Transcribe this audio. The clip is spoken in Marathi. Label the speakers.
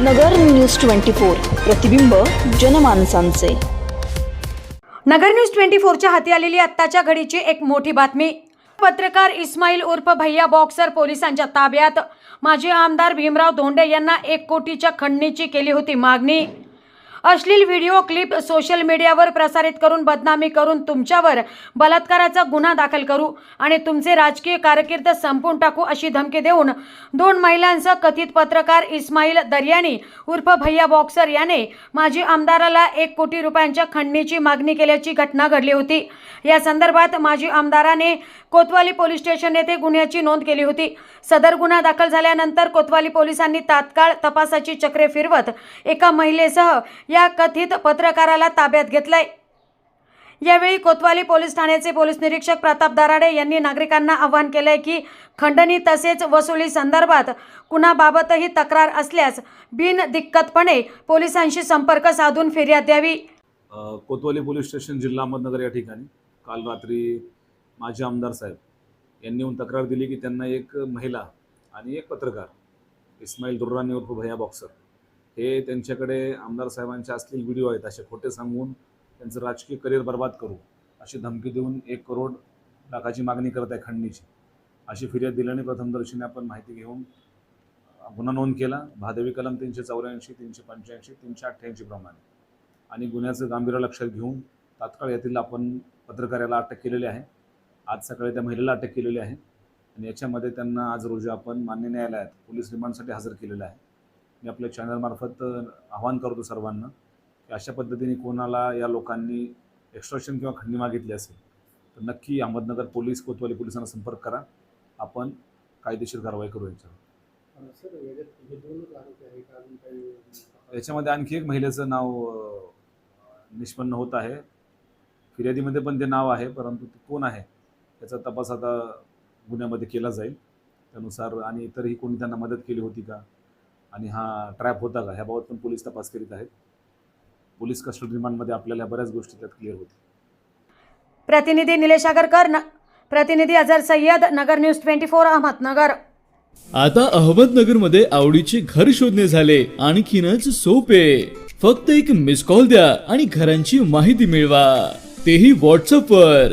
Speaker 1: नगर न्यूज ट्वेंटी फोर प्रतिबिंब जनमानसांचे.
Speaker 2: नगर न्यूज ट्वेंटी फोरच्या हाती आलेली आत्ताच्या घडीची एक मोठी बातमी. पत्रकार इस्माईल उर्फ भैया बॉक्सर पोलिसांच्या ताब्यात. माजी आमदार भीमराव धोंडे यांना एक कोटीच्या खंडणीची केली होती मागणी. अश्लील व्हिडिओ क्लिप सोशल मीडियावर प्रसारित करून बदनामी करून तुमच्यावर बलात्काराचा गुन्हा दाखल करू आणि तुमचे राजकीय कारकीर्द संपून टाकू अशी धमकी देऊन दोन महिलांसह कथित पत्रकार इस्माईल दर्यानी उर्फ भैया बॉक्सर याने माजी आमदाराला एक कोटी रुपयांच्या खंडणीची मागणी केल्याची घटना घडली होती. या संदर्भात माजी आमदाराने कोतवाली पोलीस स्टेशन येथे गुन्ह्याची नोंद केली होती. सदर गुन्हा दाखल झाल्यानंतर कोतवाली पोलिसांनी तात्काळ तपासाची चक्रे फिरवत एका महिलेसह या कथित पत्रकाराला ताब्यात घेतलंय. यावेळी कोतवाली पोलीस ठाण्याचे पोलीस निरीक्षक प्रताप दराडे यांनी नागरिकांना आवाहन केलंय की खंडणी तसेच वसुली संदर्भात कुणाबाबतही तक्रार असल्यास बिनदिक्कतपणे पोलिसांशी संपर्क साधून फिर्याद द्यावी.
Speaker 3: कोतवाली पोलीस स्टेशन जिल्हा अहमदनगर या ठिकाणी काल रात्री माजी आमदार साहेब यांनी येऊन तक्रार दिली की त्यांना एक महिला आणि एक पत्रकार इस्माईल दुर्रानी उर्फ भैया बॉक्सर हे त्यांच्याकडे आमदार साहेबांचे असलेले व्हिडिओ आहेत असे खोटे सांगून त्यांचं राजकीय करिअर बर्बाद करू अशी धमकी देऊन एक करोड लाखाची मागणी करत आहे खंडणीची. अशी फिर्याद दिल्याने प्रथमदर्शनी आपण माहिती घेऊन गुन्हा नोंद केला. भादवी कलम तीनशे चौऱ्याऐंशी तीनशे पंच्याऐंशी तीनशे अठ्ठ्याऐंशी प्रमाणे. आणि गुन्ह्याचं गांभीर्य लक्षात घेऊन तात्काळ यातील आपण पत्रकाराला अटक केलेली आहे. आज सकाळी त्या महिलेला अटक केलेली आहे. आणि याच्यामध्ये त्यांना आज रोजी आपण मान्य न्यायालयात पोलीस रिमांडसाठी हजर केलेलं आहे. मी आपल्या चॅनलमार्फत आवाहन करतो सर्वांना की अशा पद्धतीने कोणाला या लोकांनी एक्स्ट्रॉशन किंवा खंडणी मागितली असेल तर नक्की अहमदनगर पोलीस कोतवाली पोलिसांना संपर्क करा. आपण कायदेशीर कारवाई करू याच्यावर. याच्यामध्ये आणखी एक महिलेचं नाव निष्पन्न होत आहे. फिर्यादीमध्ये पण ते नाव आहे परंतु ते कोण आहे याचा तपास आता गुन्ह्यामध्ये केला जाईल. त्यानुसार आणि इतरही कोणी त्यांना मदत केली होती का? आणि हा ट्रॅप होता का? ह्याबाबत पण पोलीस तपास करीत आहेत. पोलीस कस्टडी रिमांडमध्ये आपल्याला बऱ्याच गोष्टी त्यात क्लिअर होतील.
Speaker 2: प्रतिनिधी निलेश आगरकर न प्रतिनिधी Azhar Sayyad Nagar news twenty four Ahmednagar.
Speaker 4: आता अहमदनगरमध्ये आवडीचे घर शोधणे झाले. आणखीनच सोपे. फक्त एक मिस कॉल द्या आणि घरांची माहिती मिळवा. तेही व्हॉट्सअप वर.